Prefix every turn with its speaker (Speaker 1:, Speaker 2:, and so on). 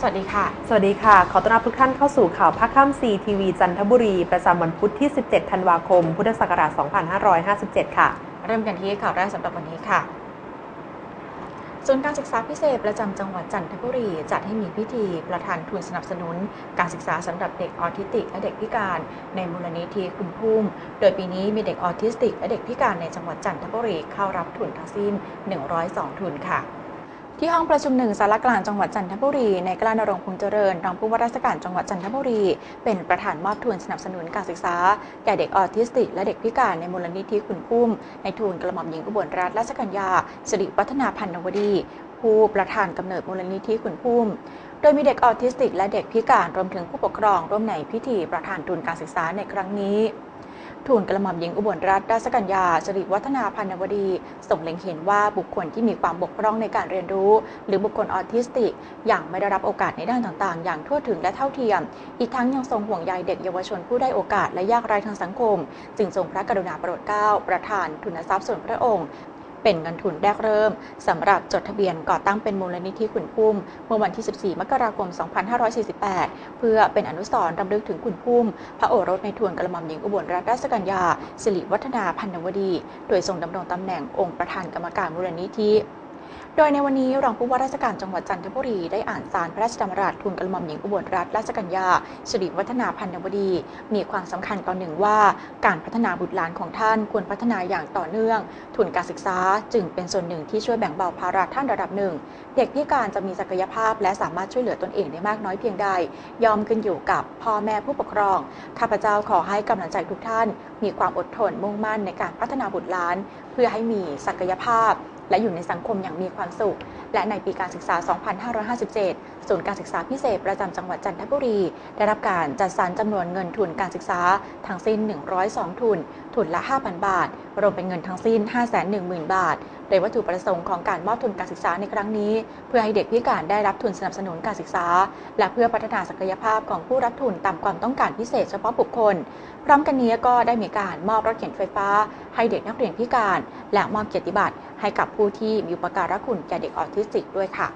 Speaker 1: สวัสดีค่ะ
Speaker 2: สวัสดีค่ะ ขอต้อนรับทุกท่านเข้าสู่ข่าวภาคค่ำซีทีวีจันทบุรี ประจำวันพุธที่ 17 ธันวาคม พุทธศักราช 2557 ค่ะ
Speaker 1: เริ่มกันที่ข่าวแรกสำหรับวันนี้ค่ะศูนย์การศึกษาพิเศษประจำจังหวัดจันทบุรี จัดให้มีพิธีประทานทุนสนับสนุน การศึกษาสำหรับเด็กออทิสติกและเด็กพิการ ในมูลนิธิคุณพุ่ม โดยปีนี้มีเด็กออทิสติกและเด็กพิการในจังหวัดจันทบุรีเข้ารับทุนทั้งสิ้น 102 ทุนค่ะ ที่ห้องประชุมหนึ่งสารกลางจังหวัดจันทบุรี ในกล้านรงค์พงษ์เจริญรองผู้ว่าราชการจังหวัดจันทบุรี เป็นประธานมอบทุนสนับสนุนการศึกษา แก่เด็กออทิสติก และเด็กพิการในมูลนิธิคุณพุ่ม ในทุนกระหม่อมหญิงอุบลรัตนราชกัญญาสิริวัฒนาพันนวดี ผู้ประธานกำเนิดมูลนิธิคุณพุ่มโดยมีเด็กออทิสติก และเด็กพิการรวมถึงผู้ปกครองร่วมในพิธีประธานทุนการศึกษาในครั้งนี้ ทูลกระหม่อมหญิงอุบลรัตนราชกัญญาสิริวัฒนาพันวดีส่งเล็งเห็นว่าบุคคลที่มีความบกพร่องในการเรียนรู้ หรือบุคคลออทิสติก อย่างไม่ได้รับโอกาสในด้านต่างๆ อย่างทั่วถึงและเท่าเทียม อีกทั้งยังทรงห่วงใยเด็กเยาวชนผู้ได้โอกาสและยากไร้ทางสังคม จึงทรงพระกรุณาโปรดเกล้าประทานทุนทรัพย์ส่วนพระองค์ เป็นเงินทุนแรกเริ่มสำหรับจดทะเบียนก่อตั้งเป็นมูลนิธิขุนพุ่ม เมื่อวันที่ 14 มกราคม 2548 เพื่อเป็นอนุสรณ์รำลึกถึงขุนพุ่ม พระโอรสในทวนกระหม่อมหญิงอุบลรัตนราชกัญญาสิริวัฒนาพันนวดี โดยทรงดำรงตำแหน่งองค์ประธานกรรมการมูลนิธิ โดยในวันนี้รองผู้ว่าราชการจังหวัดจันทบุรีได้อ่านสารพระราชดำรัสทุนกระหม่อมหญิงอุบลรัตนราชกัญญาสิริวัฒนาพันนวดี มีความสำคัญต่อหนึ่งว่า การพัฒนาบุตรหลานของท่านควรพัฒนาอย่างต่อเนื่อง ทุนการศึกษาจึงเป็นส่วนหนึ่งที่ช่วยแบ่งเบาภาระท่านระดับหนึ่ง เด็กพิการจะมีศักยภาพและสามารถช่วยเหลือตนเองได้มากน้อยเพียงใด ยอมขึ้นอยู่กับพ่อแม่ผู้ปกครอง ข้าพเจ้าขอให้กำลังใจทุกท่าน มีความอดทนมุ่งมั่นในการพัฒนาบุตรหลาน เพื่อให้มีศักยภาพ และอยู่ในสังคมอย่างมีความสุข และในปีการศึกษา 2557 ศูนย์การศึกษาพิเศษประจำจังหวัดจันทบุรี ได้รับการจัดสรรจำนวนเงินทุนการศึกษาทั้งสิ้น 102 ทุน ทุนละ 5,000 บาท รวมเป็นเงินทั้งสิ้น 510,000 บาท โดยวัตถุประสงค์ของการมอบทุนการศึกษาในครั้งนี้ เพื่อให้เด็กพิการได้รับทุนสนับสนุนการศึกษา และเพื่อพัฒนาศักยภาพของผู้รับทุนตามความต้องการพิเศษเฉพาะบุคคล พร้อมกันนี้ก็ได้มีการมอบรถเข็นไฟฟ้า ให้เด็กนักเรียนพิการ และมอบเกียรติบัตรให้กับผู้ที่มีอุปการะคุณแก่เด็กออทิสติกด้วยค่ะ